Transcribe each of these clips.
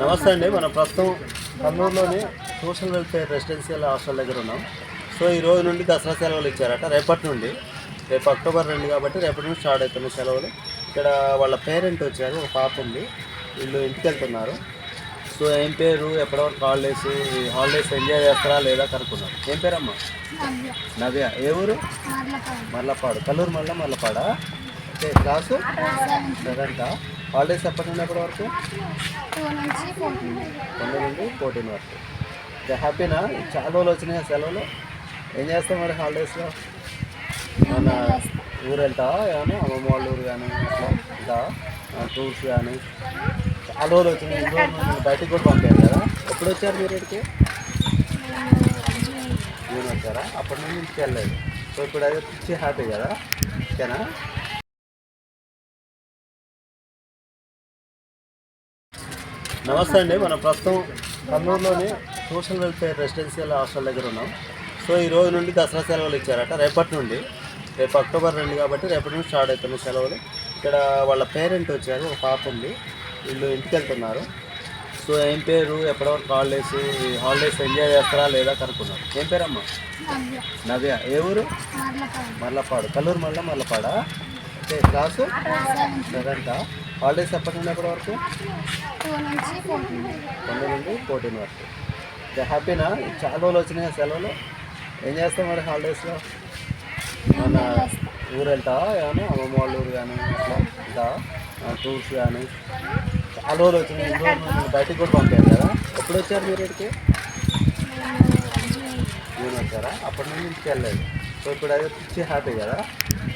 నమస్తే అండి. మనం ప్రస్తుతం కర్నూలులోని సోషల్ వెల్ఫేర్ రెసిడెన్షియల్ హాస్టల్ దగ్గర ఉన్నాం. సో ఈ రోజు నుండి దసరా సెలవులు ఇచ్చారట. రేపటి నుండి. రేపు అక్టోబర్ రెండు కాబట్టి రేపటి నుండి స్టార్ట్ అవుతున్నాయి సెలవులు. ఇక్కడ వాళ్ళ పేరెంట్ వచ్చారు. ఒక పాప ఉంది. వీళ్ళు ఇంటికి వెళ్తున్నారు. సో ఏం పేరు? ఎప్పటివరకు హాలిడేస్? హాలిడేస్ ఎంజాయ్ చేస్తారా లేదా కనుక్కున్నారు ఏం పేరమ్మా? నవ్య. ఏ ఊరు? మల్లపాడు. కల్లూరు మల్ల మల్లపాడ? Okay class? సెవెంత్? హాలిడేస్ ఎప్పటి నుండి ఎప్పటి వరకు? తొమ్మిది నుండి ఫోర్టీన్ వరకు. ఇంకా హ్యాపీనా? చాలా రోజులు వచ్చినాయి సెలవులు. ఏం చేస్తాం మరి హాలిడేస్లో? మన ఊరు వెళ్తావా? ఏమైనా అమ్మమ్మ వాళ్ళ ఊరు కానీ అట్లా ఇంకా టూర్స్ కానీ చాలా రోజులు వచ్చినాయి. ఇన్ని రోజులు బయటికి కూడా పంపారు కదా? ఎప్పుడు వచ్చారు మీరు ఇక్కడికి? జూన్ వచ్చారా? అప్పటి నుండి ఇంటికి వెళ్ళలేదు. సో ఇప్పుడు అది పిచ్చి హ్యాపీ కదా? ఓకేనా? నమస్తే అండి. మనం ప్రస్తుతం కర్నూలులోని సోషల్ వెల్ఫేర్ రెసిడెన్షియల్ హాస్టల్ దగ్గర ఉన్నాం. సో ఈ రోజు నుండి దసరా సెలవులు ఇచ్చారట. రేపటి నుండి రేపు అక్టోబర్ రెండు కాబట్టి రేపటి నుండి స్టార్ట్ అవుతున్నాయి సెలవులు. ఇక్కడ వాళ్ళ పేరెంట్ వచ్చారు ఒక పాప ఉంది. వీళ్ళు ఇంటికి వెళ్తున్నారు. సో ఏం పేరు ఎప్పటివరకు హాలిడేస్ ఈ హాలిడేస్ ఎంజాయ్ చేస్తారా లేదా కనుక్కున్నారు. ఏం పేరమ్మా? నవ్య. ఏ ఊరు? మర్లపాడు. కల్లూరు మల్ల మల్లపాడ ఓకే క్లాసు? సెవెంత్? హాలిడేస్ ఎప్పటి నుండి ఎప్పటి వరకు తొమ్మిది నుండి ఫోర్టీన్ వరకు. ఇంకా హ్యాపీనా? చాలా రోజులు వచ్చినాయి సెలవులు. ఏం చేస్తాం మరి హాలిడేస్లో మన ఊరు వెళ్తావా? ఏమైనా అమ్మమ్మ వాళ్ళ ఊరు కానీ అట్లా ఇంకా టూర్స్ కానీ చాలా రోజులు వచ్చినాయి. మిమ్మల్ని బయటికి కూడా పంపారు కదా. ఎప్పుడు వచ్చారు మీరు ఇక్కడికి? జూన్ వచ్చారా? అప్పటి నుండి ఇంటికి వెళ్ళలేదు. సో ఇప్పుడు అది పిచ్చి హ్యాపీ కదా?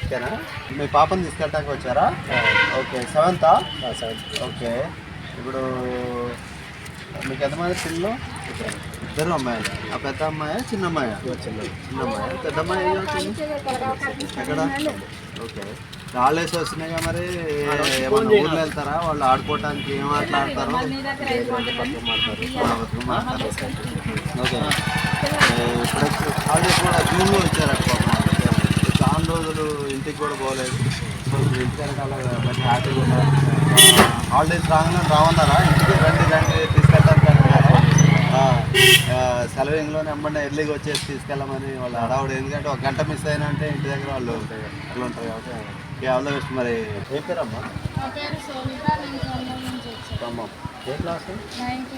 ఓకేనా మీ పాపని తీసుకెళ్ళడానికి వచ్చారా? ఓకే సెవెంతా? సెవెంత్. ఓకే. ఇప్పుడు మీకు ఎంతమంది పిల్లలు? ఇద్దరు. అమ్మాయిలు. ఆ పెద్ద అమ్మాయి చిన్న అమ్మాయి? చిన్న చిన్న అమ్మాయి. పెద్ద అమ్మాయి? ఎక్కడ? ఓకే. హాలిడేస్ వస్తున్నాయి కదా మరి. ఏమన్నా ఊర్లో వెళ్తారా? వాళ్ళు ఆడుకోవడానికి ఏం ఆటలు ఆడతారు బతుకమ్మ ఆడతారు. ఓకే. ఇప్పుడు హాలిడేస్ కూడా జూన్లో వచ్చారు చాలా రోజులు ఇంటికి కూడా పోలేదు. సో ఇంటి వెనకాల మంచి హ్యాపీగా ఉన్నారు. హాలిడేస్ రాగానే రావన్నారా ఇంటికి రండి రండి తీసుకెళ్తారు సెలవింగ్లోనే అమ్మండి ఎర్లీగా వచ్చేసి తీసుకెళ్ళమని వాళ్ళు హడావుడు. ఎందుకంటే ఒక గంట మిస్ అయినా అంటే ఇంటి దగ్గర వాళ్ళు అట్లా ఉంటారు కాబట్టి ఆల్ ద బెస్ట్ మరి. ఏ పేరమ్మా? ఖమ్మం ఏ క్లాస్? నైన్త్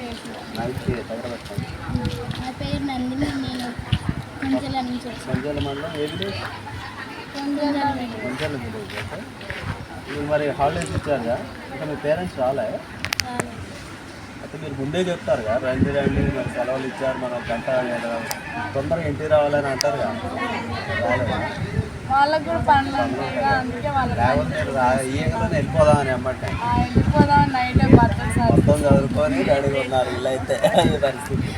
దగ్గర పెట్టండి నా పేరు నందిని నేను మండలం ఏ విలేజ్? మంచాల మరి హాలిడేస్ ఇచ్చారుగా ఇంకా మీ పేరెంట్స్ రాలే? అయితే మీరు ముందే చెప్తారు కదా రండి రండి మరి సెలవులు ఇచ్చారు మనం గంట తొందరగా ఇంటికి రావాలని అంటారు కదా? వాళ్ళకు కూడా పనులు లేకపోతే వెళ్ళిపోదామని అమ్మంటే. మొత్తం చదువుకొని రెడీగా ఉన్నారు ఇల్లు అయితే పరిస్థితి.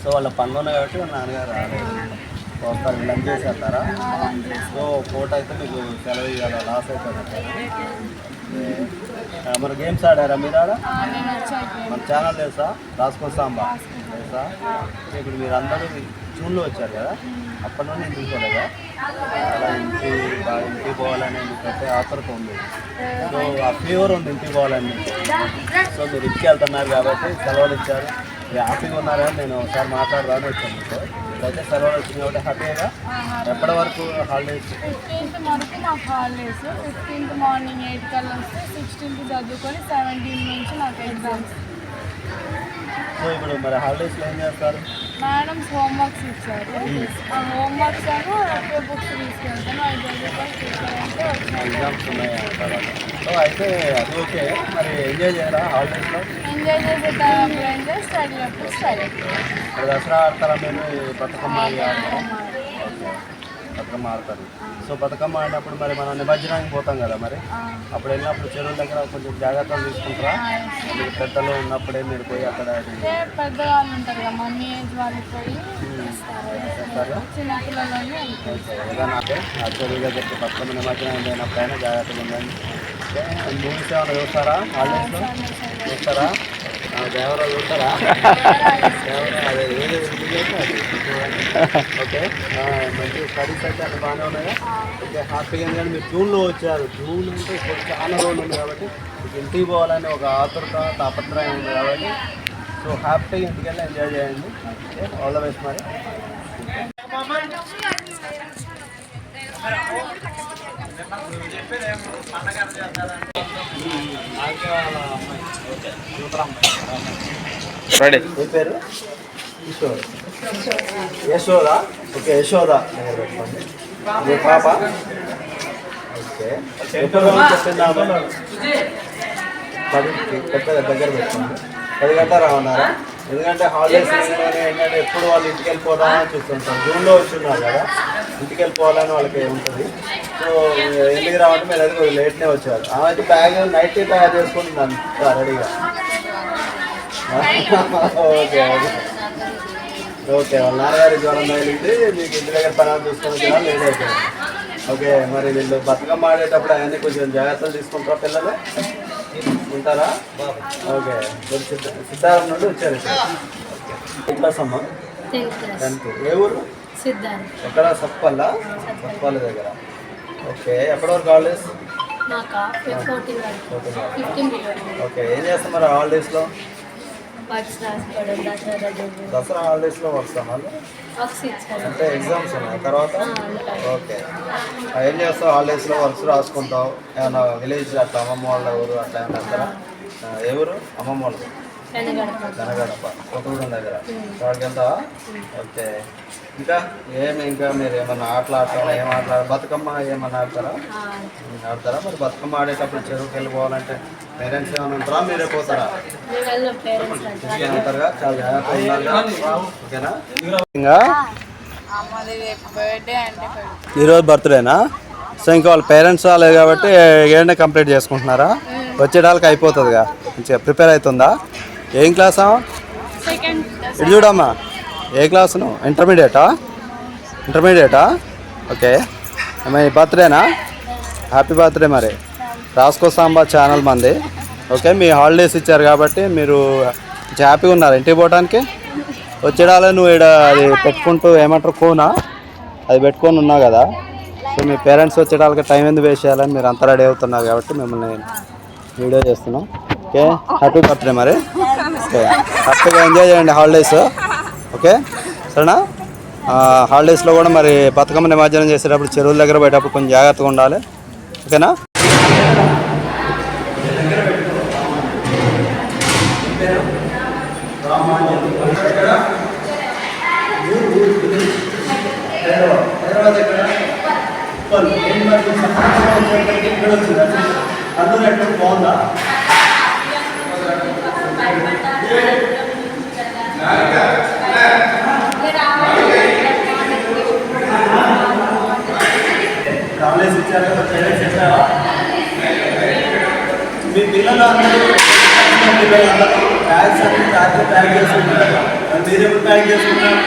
సో వాళ్ళ పనులు ఉన్నాయి కాబట్టి వాళ్ళ నాన్నగారు రాలేదు. వస్తారు లంచ్ చేసి వెళ్తారా సో కోట అయితే మీకు సెలవు ఇవ్వాలి లాస్ అయిపోయింది మరి గేమ్స్ ఆడారా మీరు ఆడ? మన ఛానల్ తెలుసా? రాసుకో సాంబా. తెలుసా? ఇప్పుడు మీరు అందరూ జూన్లో వచ్చారు కదా? అప్పటి నుండి ఇంటికి పోలేదా? అలా ఇంటి ఇంటికి పోవాలని మీకైతే ఆతరత ఉంది. సో ఆ ఫీవర్ ఉంది ఇంటికి పోవాలని. సో మీరు ఇంటికి వెళ్తున్నారు కాబట్టి సెలవులు ఇచ్చారు. మీరు హ్యాపీగా ఉన్నారని నేను ఒకసారి మాట్లాడదామని వచ్చాను మీతో. అయితే సెలవులు వచ్చింది కాబట్టి హ్యాపీగా ఎప్పటి వరకు హాలిడేస్ ఫిఫ్టీన్త్ వరకు నాకు హాలిడేస్ ఫిఫ్టీన్త్ మార్నింగ్ ఎయిట్ కల్లా వస్తే సిక్స్టీన్త్ చదువుకొని సెవెంటీన్ నుంచి నాకు ఎగ్జామ్స్ సో ఇప్పుడు మరి హాలిడేస్లో ఏం చేస్తారు? మేడమ్స్ హోంవర్క్స్ ఇచ్చారు. ఆ హోంవర్క్స్ ఏమో ఒకే బుక్స్ తీసుకెళ్తాను. ఎగ్జామ్స్ ఉన్నాయి తర్వాత సో అయితే అది ఓకే. మరి ఎంజాయ్ చేయరా హాలిడేస్లో ఎంజాయ్ చేసే టైం అప్పుడు ఎంజాయ్ స్టడీ అప్పుడు స్టడీ. దసరా ఆడతారా ఈ బతుకమ్మ ఆడతారా? బతుకమ్మ ఆడతారు. సో బతుకమ్మ ఆడినప్పుడు మరి మనం నిమజ్జనానికి పోతాం కదా మరి? అప్పుడు వెళ్ళినప్పుడు చెరువుల దగ్గర కొంచెం జాగ్రత్తలు తీసుకుంటారా? మీరు పెద్దలు ఉన్నప్పుడే మీరు పోయి అక్కడ పెద్దవాళ్ళు ఉంటారు కదా మమ్మీ పోయి ఏదైనా ఆ చెరువు దగ్గరికి బతుకమ్మ నిమజ్జనం లేనప్పుడైనా జాగ్రత్తగా ఉండండి. మూవీస్ ఏమైనా చూస్తారా? హాలిడేస్లో? చూస్తారా? ఆ, దేవరాలు అదే అది ఓకే. మంచి స్టడీస్ అయితే అక్కడ బాగానే ఉన్నాయా? ఓకే హ్యాపీగా ఉంది కానీ మీరు జూన్లో వచ్చారు. జూన్ అంటే ఇప్పుడు చాలా రోజులు ఉంది కాబట్టి మీకు ఇంటికి పోవాలని ఒక ఆతురత తాపత్రయం ఉంది కాబట్టి సో హ్యాపీగా ఇంటికి వెళ్ళి ఎంజాయ్ చేయండి. ఆల్ ద బెస్ట్ మరి. రెడీ. మీ పేరు? యశోద యశోద? ఓకే యశోద. దగ్గర మీ పాప? ఓకే. పది పెద్ద దగ్గర పెట్టుకోండి. పది గంటల రావన్నారా ఎందుకంటే హాలిడేస్ ఏంటంటే ఎప్పుడు వాళ్ళు ఇంటికి వెళ్ళిపోదామని చూస్తుంటారు. జూన్లో వచ్చిన్నారు కదా ఇంటికి వెళ్ళిపోవాలని వాళ్ళకి ఉంటుంది సో ఎందుకు రావంటే మీరు అది లేట్నే వచ్చారు. ఆమె బ్యాగ్ నైట్ తయారు చేసుకుంటున్నాను రెడీగా ఓకే ఓకే. ఓకే వాళ్ళ నాన్నగారి జ్వరం తగిలింది మీకు ఇంటి దగ్గర పని చూసుకొని కూడా లేట్ అయిపోయింది. ఓకే మరి వీళ్ళు బతుకమ్మ ఆడేటప్పుడు అవన్నీ కొంచెం జాగ్రత్తలు తీసుకుంటారా పిల్లలు? ఉంటారా? ఓకే. మీరు సిద్ధ సిద్ధార్థ నుండి వచ్చారు. క్లాస్ అమ్మ టెన్త్ ఏ ఊరు? ఎక్కడ? సప్పల్లా? సప్పల్లి దగ్గర. ఓకే. ఎప్పటి వరకు హాలిడేస్? ఓకే. ఏం చేస్తాం మరి హాలిడేస్లో? వర్క్స్ రాసుకోవడం దసరా రోజు దసరా హాలిడేస్లో వస్తాం వాళ్ళు వర్క్స్ అంటే ఎగ్జామ్స్ ఉన్నాయి? తర్వాత. ఓకే. ఏం చేస్తావు? హాలిడేస్లో వర్క్స్ రాసుకుంటావు. ఏమన్నా విలేజ్ అట్లా అమ్మమ్మ వాళ్ళ ఊరు అట్లా ఏమన్నా వెళ్తారా ఏ ఊరు? అమ్మమ్మ వాళ్ళు కనగడప కొత్తగూడెం దగ్గర. అక్కడికి వెళ్తావా ఓకే. ఇంకా ఏమి ఇంకా మీరు ఏమన్నా ఆటలు ఆడతారా ఏం ఆటలు బతుకమ్మ ఏమన్నా ఆడతారా? ఆడతారా? మరి బతుకమ్మ ఆడేటప్పుడు చెరువుకి వెళ్ళిపోవాలంటే పేరెంట్స్ ఏమైనా ఉంటారా? మీరే పోతారా? ఉంటారుగా? చాలా జాగ్రత్తగా ఓకేనా? ఇంకా? ఈరోజు బర్త్డేనా? సో ఇంకా వాళ్ళ పేరెంట్స్ రాలేదు కాబట్టి ఏంటనే కంప్లీట్ చేసుకుంటున్నారా? వచ్చేటానికి అయిపోతుందిగా. మంచిగా ప్రిపేర్ అవుతుందా? ఏం క్లాసా సెకండ్ ఇటు చూడమ్మా. ఏ క్లాసును? ఇంటర్మీడియటా ఇంటర్మీడియటా ఓకే. మీ బర్త్డేనా? హ్యాపీ బర్త్డే మరి. రాస్కో సాంబా ఛానల్ మంది. ఓకే మీ హాలిడేస్ ఇచ్చారు కాబట్టి మీరు హ్యాపీగా ఉన్నారు. ఇంటికి పోవడానికి వచ్చేడాలే నువ్వు ఇక్కడ అది పెట్టుకుంటూ ఏమంటారు కోనా? అది పెట్టుకొని ఉన్నావు కదా. సో మీ పేరెంట్స్ వచ్చేటాలకి టైం ఎందుకు వేస్ట్ చేయాలని మీరు అంతా రెడీ అవుతున్నారు కాబట్టి మిమ్మల్ని వీడియో చేస్తున్నాం. ఓకే హ్యాపీ బర్త్డే మరి. ఓకే హ్యాపీగా ఎంజాయ్ చేయండి హాలిడేస్ ఓకే? సరేనా? హాలిడేస్లో కూడా మరి బతుకమ్మ నిమజ్జనం చేసేటప్పుడు చెరువుల దగ్గర పోయేటప్పుడు కొంచెం జాగ్రత్తగా ఉండాలి. ఓకేనా? పేరెంట్స్ చెప్పారా మీ పిల్లలు అందరూ మీ పిల్లలు అందరూ బ్యాగ్స్ అన్ని రాత్రి ప్యాక్ చేసుకుంటారు మరి ఎప్పుడు ప్యాక్ చేసుకుంటారు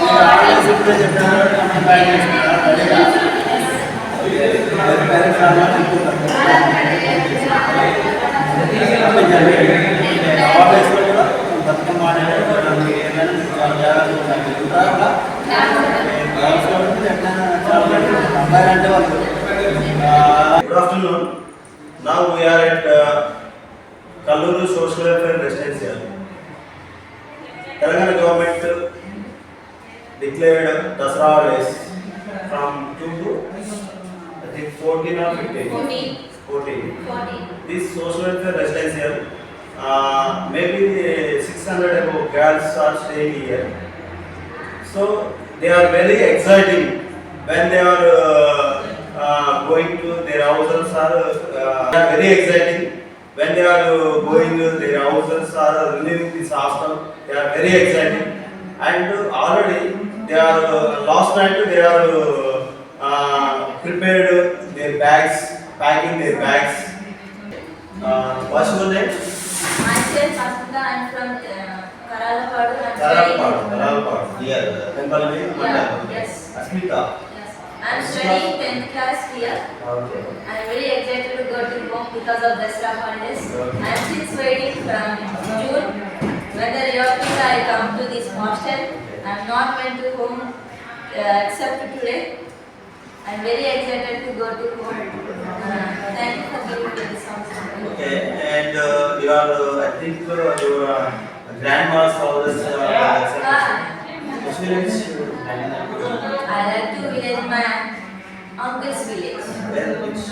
కాలేజ్ ఇప్పుడే చెప్పారు అమ్మ ప్యాక్ చేసుకుంటారు? పేరెంట్స్ రావాలని అనుకుంటారు కాలేజ్లో కూడా బతుకమ్మ ఆడేటప్పుడు ఏదైనా చాలా జాగ్రత్తగా ఉండాలి. ఉంటారా Good afternoon. Now we are at uh, Kalluru Social Welfare Residential. Telangana government declared Dasara holidays from 2 to I think 14 or 15. 14. This social welfare residential, uh, maybe 600 above girls are staying here. So they are very exciting when they are uh, uh, going to their houses are uh, they are very exciting when they are uh, going to their houses or leaving this hostel. They are very exciting and uh, already they are uh, last night they are uh, uh, prepared their bags, packing their bags. Uh, what's your name? Myself, Asmita, I'm from uh, Karalapadu. Studying- Karalpad. Here. Temple name. Yeah, yes. Asmita. I'm studying 10th class here. Okay. I'm very excited to go to home because of Dasra holidays. I'm since waiting from June. The year two I come to this hostel. I'm not went to home uh, except today. I'm very excited to go to home. Uh, thank you for giving me this opportunity. Okay, and uh, you are, uh, I think uh, your uh, grandma's always uh, Ah, Which village? I like to visit my uncle's village. Where, which?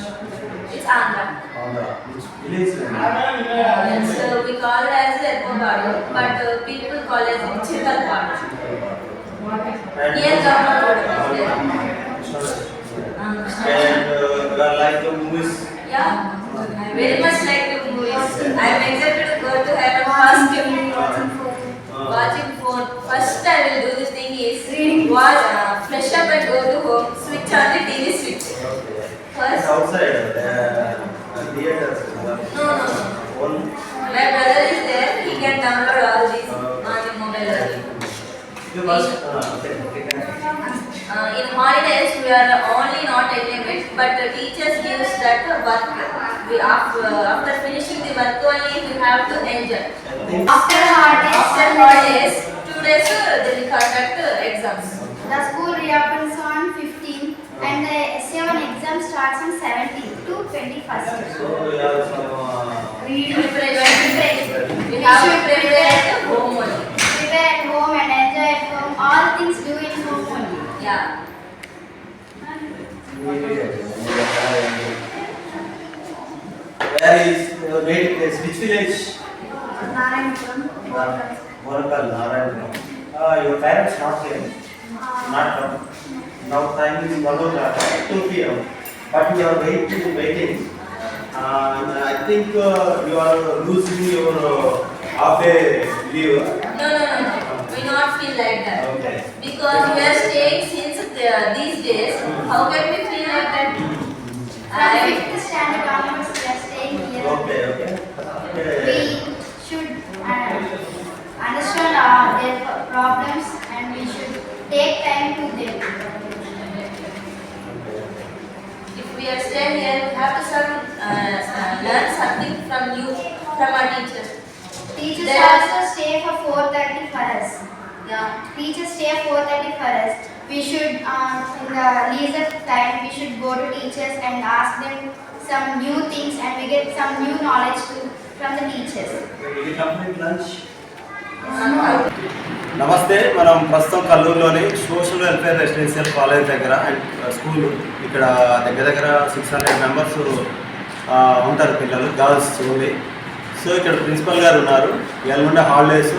It's Andhra. Andhra. Which village? Yes, so we call it as Erpogadu, but uh, people call it Chittalpadu. And, Here government road is there. And uh, you are like the movies. Yeah, I very much like the movies. I am excited to go to heaven first. Uh, Watching phone. First I will do the thing is watch, fresh up and go to home. Switch on the TV switch. okay. And First, outside, uh, uh, theaters. uh, no, no, no. My brother is there. He can download all these on the mobile. You must. Uh, okay. okay. Uh, in holidays, we are only not attending but the teachers gives that work. We after, after finishing the work only we have to enjoy. After holidays, After holidays, two days uh, they will conduct uh, exams. The school reopens on 15 and the S7 exam starts on 17 to 21st. so. You have some. Uh, Preparation. We have to prepare at home only. Prepare at home and enjoy at home. All things do in home only. Yeah. Where is your native place? Which village? Narayanpuram. Morakal, Narayanpuram. Uh, your parents not here? Not. Now time is 1 2 p.m. But you are waiting, waiting. Uh, and I think uh, you are losing your uh, half day leave. No, no, no, no. We not feel like that. Okay. Because we are staying since the, these days. How can we feel like that? From I, 5th standard onwards we are staying here. Okay, okay. okay. We should uh, understand uh, their problems and we should take time to them. If we are staying here, we have to some, uh, uh, learn something from you, from our teachers. Teachers There- also stay for 4.30 for us. Yeah. Teachers stay 4.30 for us. We should, uh, in the leisure time, we should go to teachers and ask them some new things and we get some new knowledge to, from the teachers. Will you complete lunch? Uh, నమస్తే మనం ప్రస్తుతం కల్లూరులోని social welfare residential college దగ్గర and school ఇక్కడ దగ్గర దగ్గర six hundred members ఉంటారు పిల్లలు గర్ల్స్ ఓన్లీ. సో ఇక్కడ ప్రిన్సిపల్ గారు ఉన్నారు. ఎల్లుండే హాలిడేస్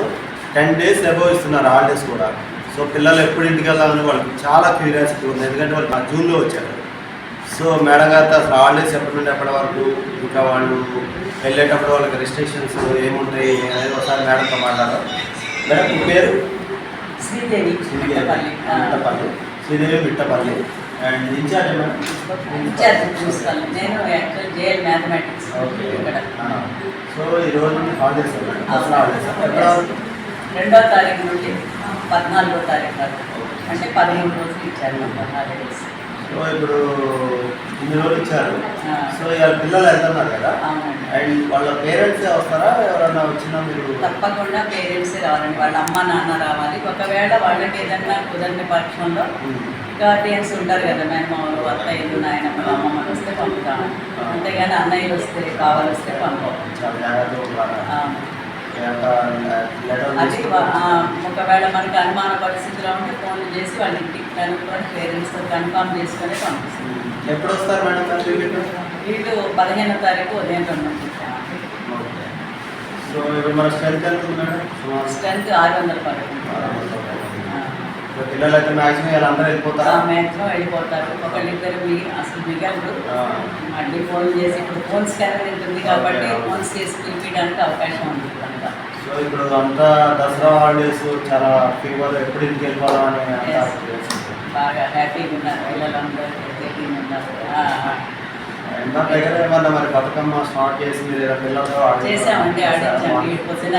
టెన్ డేస్ అబౌవ్ ఇస్తున్నారు హాలిడేస్ కూడా. సో పిల్లలు ఎప్పుడు ఇంటికి వెళ్ళాలని వాళ్ళకి చాలా క్యూరియాసిటీ ఉంది. ఎందుకంటే వాళ్ళు మా జూన్లో వచ్చారు. సో మేడం గారితో అసలు హాలిడేస్ ఎప్పటి నుండి ఎప్పటి వరకు ఇంకా వాళ్ళు వెళ్ళేటప్పుడు వాళ్ళకి రెస్ట్రిక్షన్స్ ఏముంటాయి అనేది ఒకసారి మేడంతో మాట్లాడారు మేడం మీ పేరు? Sridevi. Mittapalli Mittapalli. Sridevi Mittapalli. And in charge madam? In charge principal నేను యాక్చువల్ జేఎల్ మ్యాథమెటిక్స్ ఇక్కడ. సో ఈ రోజు నుండి హాలిడేస్ మేడం అసలు ఎక్కడ వరకు? రెండో తారీఖు నుండి పద్నాలుగో తారీఖు వరకు. అంటే పదిహేను రోజులు ఇచ్చారు హాలిడేస్. సో ఇప్పుడు ఇన్ని రోజులు ఇచ్చారు. సో ఇవాళ పిల్లలు వెళ్తున్నారు కదా. అండ్ వాళ్ళ పేరెంట్స్ వస్తారా? ఎవరన్నా వచ్చినా మీరు తప్పకుండా పేరెంట్స్ రావాలండి. వాళ్ళ అమ్మ నాన్న రావాలి. ఒకవేళ వాళ్ళకి ఏదన్నా కుదరని పక్షంలో గార్డియన్స్ ఉంటారు కదా మేనమామలు అత్తయ్యలు నాయనమ్మలు అమ్మమ్మలు వస్తే పంపుతాము అంతేగాని అన్నయ్యలు వస్తే కావాలి వస్తే పంపం. అది ఒకవేళ మనకి అనుమాన పరిస్థితిలో ఉంటే ఫోన్ చేసి వాళ్ళ ఇంటికి కనుక్కొని పేరెంట్స్తో కన్ఫామ్ చేసుకొని పంపిస్తాం. ఎప్పుడు వస్తారు మేడం వీళ్ళు? పదిహేనో తారీఖు ఉదయం రెండు. సో ఇప్పుడు మన స్ట్రెంత్ ఎంత ఉంది మేడం? సుమారు స్ట్రెంత్ ఆరు వందల పదకొండు పిల్లలు అయితే మ్యాక్సిమం అందరూ వెళ్ళిపోతారా? మ్యాక్సిమం వెళ్ళిపోతారు. ఒకళ్ళిద్దరు మీ అసలు మిగలరు. మళ్ళీ ఫోన్ చేసి ఇప్పుడు ఫోన్ స్కానర్ ఉంటుంది కాబట్టి ఫోన్స్ చేసి పిలిపించడానికి అవకాశం ఉంది సో ఇప్పుడు అంతా దసరా హాలిడేస్ చాలా ఫీవర్ ఎప్పుడు ఇంటికి వెళ్ళిపోదాం అని అంతా Yes. బాగా హ్యాపీగా ఉన్నారు. పిల్లలందరూ హ్యాపీగా ఉన్నారు. చేసామండి ఆడించాం. పొద్దున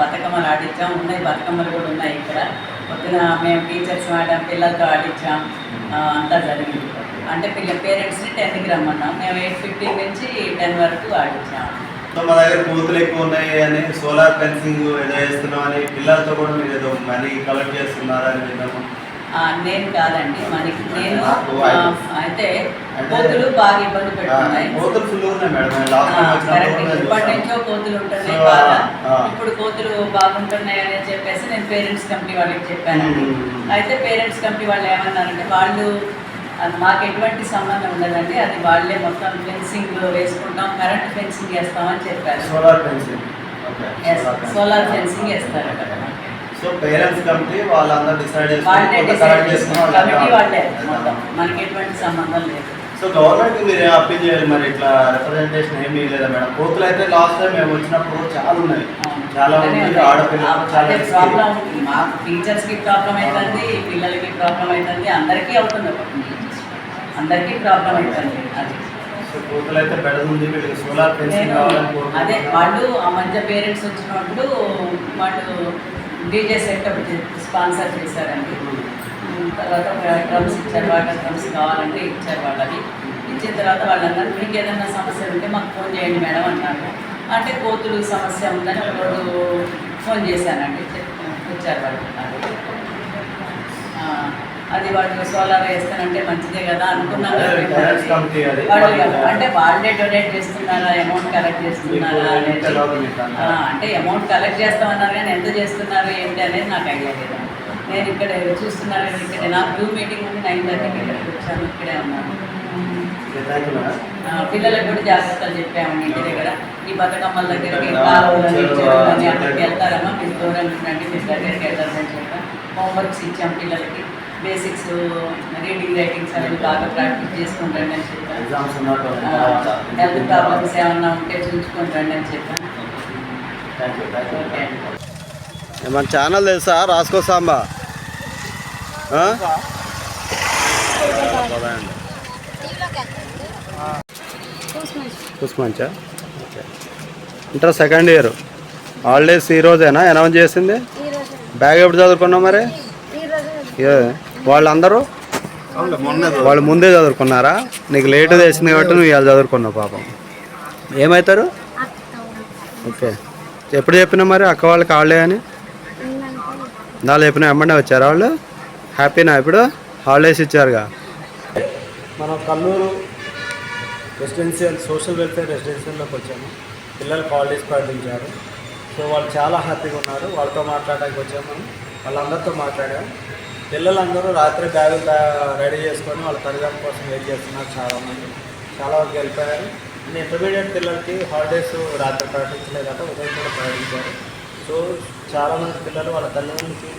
బతుకమ్మలు ఆడించాం. ఉన్నాయి బతుకమ్మలు కూడా ఉన్నాయి ఇక్కడ. పొద్దున మేము టీచర్స్ ఆడాం పిల్లలతో ఆడించాం. అంతా జరిగింది. అంటే పిల్ల పేరెంట్స్ని టెన్త్కి రమ్మన్నాం. మేము ఎయిట్ ఫిఫ్టీన్ నుంచి టెన్ వరకు ఆడించాం. మా దగ్గర బూతులు ఎక్కువ ఉన్నాయి అని సోలార్ ఫెన్సింగ్ ఏదో వేస్తున్నాం అని పిల్లలతో కూడా మీరు ఏదో మనీ కలెక్ట్ చేస్తున్నారని విన్నాము. నేను కాదండి మనకి నేను. అయితే కోతులు బాగా ఇబ్బంది పెడుతున్నాయి. ఇప్పటి నుంచో కోతులు ఉంటున్నాయి బాగా. ఇప్పుడు కోతులు బాగుంటున్నాయి అని చెప్పేసి నేను పేరెంట్స్ కమిటీ వాళ్ళకి చెప్పానండి. అయితే పేరెంట్స్ కమిటీ వాళ్ళు ఏమన్నారంటే వాళ్ళు అది మాకు ఎటువంటి సంబంధం ఉండదండి అది వాళ్ళే మొత్తం ఫెన్సింగ్ వేసుకుంటాం కరెంట్ ఫెన్సింగ్ వేస్తామని చెప్పారు. సోలార్ ఫెన్సింగ్ సోలార్ ఫెన్సింగ్ వేస్తారట సో పేరెంట్స్ కమిటీ వాళ్ళందరూ డిసైడ్ చేసుకున్నారు సో గవర్నమెంట్ మీరు అప్పీల్ చేయాలి మరి ఇట్లా రిప్రజెంటేషన్ ఏమీ లేదా మేడం? కోతులు అయితే లాస్ట్ టైం మేము వచ్చినప్పుడు చాలా ఉన్నాయి. చాలా ఉంది ఆడపిల్లలు చాలా risk. ప్రాబ్లం మాకు అవుతుంది పిల్లలకి ప్రాబ్లం అవుతుంది అందరికీ అవుతుంది అందరికీ ప్రాబ్లం అవుతుంది అది. అదే. వాళ్ళు ఆ మధ్య పేరెంట్స్ వచ్చినప్పుడు వాళ్ళు డీజే సెట్ స్పాన్సర్ చేశారండి. తర్వాత డ్రమ్స్ ఇచ్చారు వాటర్ డ్రమ్స్ కావాలంటే ఇచ్చారు వాళ్ళకి ఇచ్చిన తర్వాత వాళ్ళందరూ మీకు ఏదైనా సమస్య ఉంటే మాకు ఫోన్ చేయండి మేడం అన్నారు అంటే కోతులు సమస్య ఉందని ఒక ఫోన్ చేశానండి వచ్చారు వాళ్ళు. అది వాళ్ళు సోలార్ వేస్తానంటే మంచిదే కదా అనుకున్నాం అంటే వాళ్ళే డొనేట్ చేస్తున్నారా అమౌంట్ కలెక్ట్ చేస్తున్నారా అంటే అమౌంట్ కలెక్ట్ చేస్తామన్నారు కానీ ఎంత చేస్తున్నారు ఏంటి అనేది నాకు ఐడియా లేదు. నేను ఇక్కడ చూస్తున్నారు కదా ఇక్కడ నాకు టూ మీటింగ్ ఉంది నైన్ థర్టీకి ఇక్కడికి వచ్చాను ఇక్కడే ఉన్నాను. పిల్లలకు కూడా జాగ్రత్తలు చెప్పాము ఇంటి దగ్గర. ఈ బతుకమ్మల దగ్గరికి అక్కడికి వెళ్తారమ్మా మీరు దూరం మీరు దగ్గరికి వెళ్ళాలని చెప్పాం హోంవర్క్స్ ఇచ్చాం పిల్లలకి. బేసిక్స్ రీడింగ్ రైటింగ్స్ అనేవి బాగా ప్రాక్టీస్ చేసుకుంటాండి అని చెప్పాను. హెల్త్ ప్రాబ్లమ్స్ ఏమన్నా ఉంటే చూసుకుంటాండి అని చెప్పాను. మన ఛానల్ తెలుసా? రాసుకో Samba. Okay. Inter second year. Holidays ఈ రోజేనా? అనౌన్స్ చేసింది? బ్యాగ్ ఎప్పుడు చదువుకున్నావు మరి? ఏ, వాళ్ళందరూ వాళ్ళు ముందే చదువుకున్నారా? నీకు లేట్ చేసింది కాబట్టి నువ్వు ఇవాళ చదువుకున్నావు పాపం. ఏమవుతారు ఓకే. ఎప్పుడు చెప్పినా మరి అక్క వాళ్ళకి హాలిడే అని? నాలుగు చెప్పిన ఎమ్మండే వచ్చారా వాళ్ళు? హ్యాపీనా ఇప్పుడు? హాలిడేస్ ఇచ్చారుగా. మనం కల్లూరు రెసిడెన్షియల్ సోషల్ వెల్ఫేర్ రెసిడెన్షియల్లోకి వచ్చాము. పిల్లలకు హాలిడేస్ ప్రకటించారు సో వాళ్ళు చాలా హ్యాపీగా ఉన్నారు. వాళ్ళతో మాట్లాడడానికి వచ్చాము. మనం వాళ్ళందరితో మాట్లాడాము పిల్లలందరూ రాత్రి బ్యాగులు రెడీ చేసుకొని వాళ్ళ తల్లిదండ్రుల కోసం వెయిట్ చేస్తున్నారు చాలామంది. చాలా వరకు వెళ్ళిపోయారు. అండ్ ఇంటర్మీడియట్ పిల్లలకి హాలిడేస్ రాత్రి ప్రకటించలేదట ఉదయం కూడా ప్రకటించారు. సో చాలామంది పిల్లలు వాళ్ళ తల్లిదండ్రులకి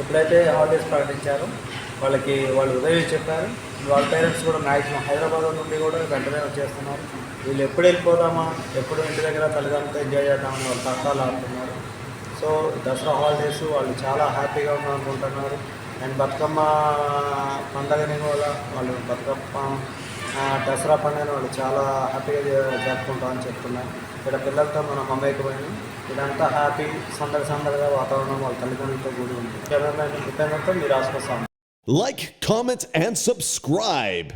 ఎప్పుడైతే హాలిడేస్ ప్రకటించారో వాళ్ళకి వాళ్ళు ఉదయం చెప్పారు. వాళ్ళ పేరెంట్స్ కూడా మ్యాక్సిమం హైదరాబాద్ నుండి కూడా వెంటనే వచ్చేస్తున్నారు. వీళ్ళు ఎప్పుడు వెళ్ళిపోదామా ఎప్పుడు ఇంటి దగ్గర తల్లిదండ్రులతో ఎంజాయ్ చేద్దామని వాళ్ళు తట్టాలు ఆడుతున్నారు. సో దసరా హాలిడేస్ వాళ్ళు చాలా హ్యాపీగా ఉన్నారు అనుకుంటున్నారు అండ్ బతుకమ్మ పండగని కూడా వాళ్ళు బతుకమ్మ దసరా పండుగని వాళ్ళు చాలా హ్యాపీగా జరుపుకుంటామని చెప్తున్నారు ఇక్కడ పిల్లలతో మనం మమేకమైన ఇదంతా హ్యాపీ సందడి సందడిగా వాతావరణం వాళ్ళ తల్లిదండ్రులతో కూడి ఉంది ఉపేంద్రతో మీరు ఆసుకొస్తాం లైక్ కామెంట్ అండ్ సబ్స్క్రైబ్